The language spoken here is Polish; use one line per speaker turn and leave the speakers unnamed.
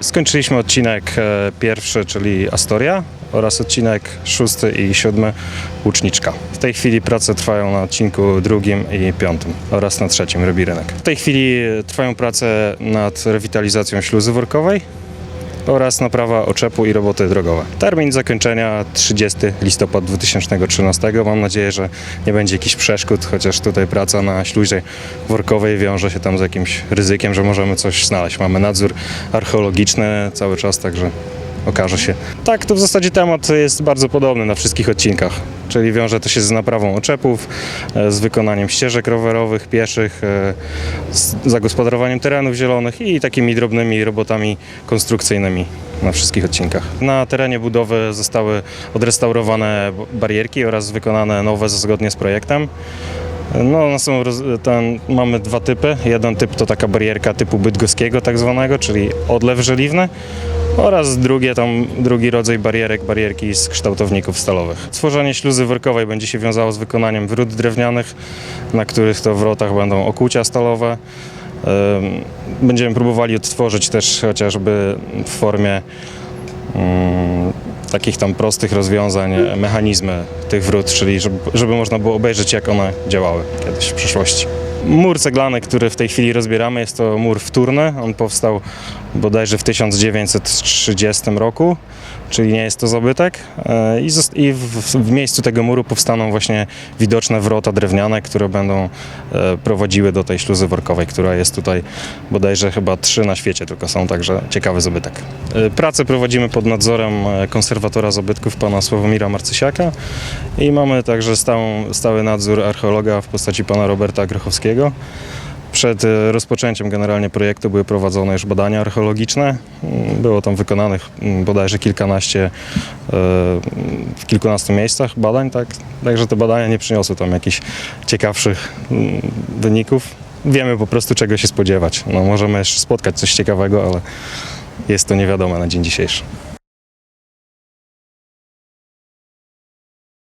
Skończyliśmy odcinek e, pierwszy, czyli Astoria oraz odcinek szósty i siódmy Łuczniczka. W tej chwili prace trwają na odcinku drugim i piątym oraz na trzecim Robi Rynek. W tej chwili e, trwają prace nad rewitalizacją śluzy workowej oraz naprawa oczepu i roboty drogowe. Termin zakończenia 30 listopad 2013. Mam nadzieję, że nie będzie jakichś przeszkód, chociaż tutaj praca na śluzie workowej wiąże się tam z jakimś ryzykiem, że możemy coś znaleźć. Mamy nadzór archeologiczny cały czas, także okaże się. Tak, to w zasadzie temat jest bardzo podobny na wszystkich odcinkach, czyli wiąże to się z naprawą oczepów, e, z wykonaniem ścieżek rowerowych, pieszych, e, z zagospodarowaniem terenów zielonych i takimi drobnymi robotami konstrukcyjnymi na wszystkich odcinkach. Na terenie budowy zostały odrestaurowane barierki oraz wykonane nowe zgodnie z projektem. No, są ten, mamy dwa typy. Jeden typ to taka barierka typu bydgoskiego tak zwanego, czyli odlew żeliwny oraz drugie, tam, drugi rodzaj barierek, barierki z kształtowników stalowych. Stworzenie śluzy workowej będzie się wiązało z wykonaniem wrót drewnianych, na których to wrotach będą okucia stalowe. Będziemy próbowali odtworzyć też chociażby w formie mm, takich tam prostych rozwiązań mechanizmy tych wrót, czyli żeby, żeby można było obejrzeć jak one działały kiedyś w przeszłości. Mur ceglany, który w tej chwili rozbieramy, jest to mur wtórny. On powstał bodajże w 1930 roku, czyli nie jest to zabytek. E, I, w, miejscu tego muru powstaną właśnie widoczne wrota drewniane, które będą e, prowadziły do tej śluzy workowej, która jest tutaj bodajże chyba trzy na świecie tylko są, także ciekawy zabytek. E, Pracę prowadzimy pod nadzorem konserwatora zabytków pana Sławomira Marcysiaka i mamy także stały nadzór archeologa w postaci pana Roberta Grochowskiego. Przed e, rozpoczęciem generalnie projektu były prowadzone już badania archeologiczne. Mm, Było tam wykonanych mm, bodajże kilkanaście, e, w kilkunastu miejscach badań, tak? Także te badania nie przyniosły tam jakichś ciekawszych mm, wyników. Wiemy po prostu czego się spodziewać. No, możemy jeszcze spotkać coś ciekawego, ale jest to niewiadome na dzień dzisiejszy.